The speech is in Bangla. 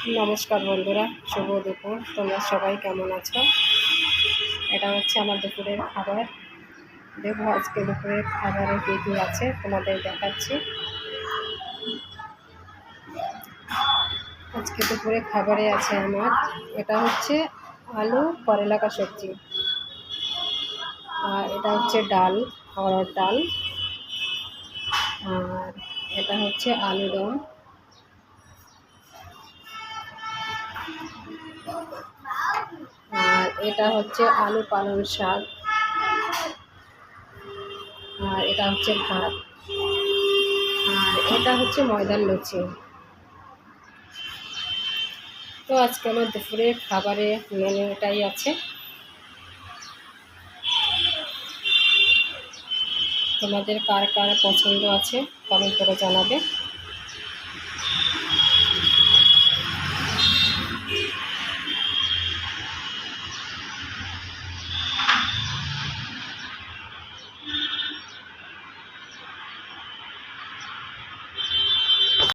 নমস্কার বন্ধুরা, শুভ দুপুর। তোমরা সবাই কেমন আছো? এটা হচ্ছে আমার দুপুরের খাবার। দেখো, আজকে দুপুরের খাবারে কী কী আছে, তোমাদের দেখাচ্ছি। আজকে দুপুরে খাবারে আছে আমার, এটা হচ্ছে আলু করলাকা সবজি। আর এটা হচ্ছে ডাল অরড় ডাল। আর এটা হচ্ছে আলু দম। এটা হচ্ছে আলু পালং শাক। আর এটা হচ্ছে ভাত। আর এটা হচ্ছে ময়দার লুচি। তো আজকে আমার দুপুরে খাবারে মেনু এটাই আছে। তোমাদের কার কার পছন্দ আছে কমেন্ট করে জানাবে।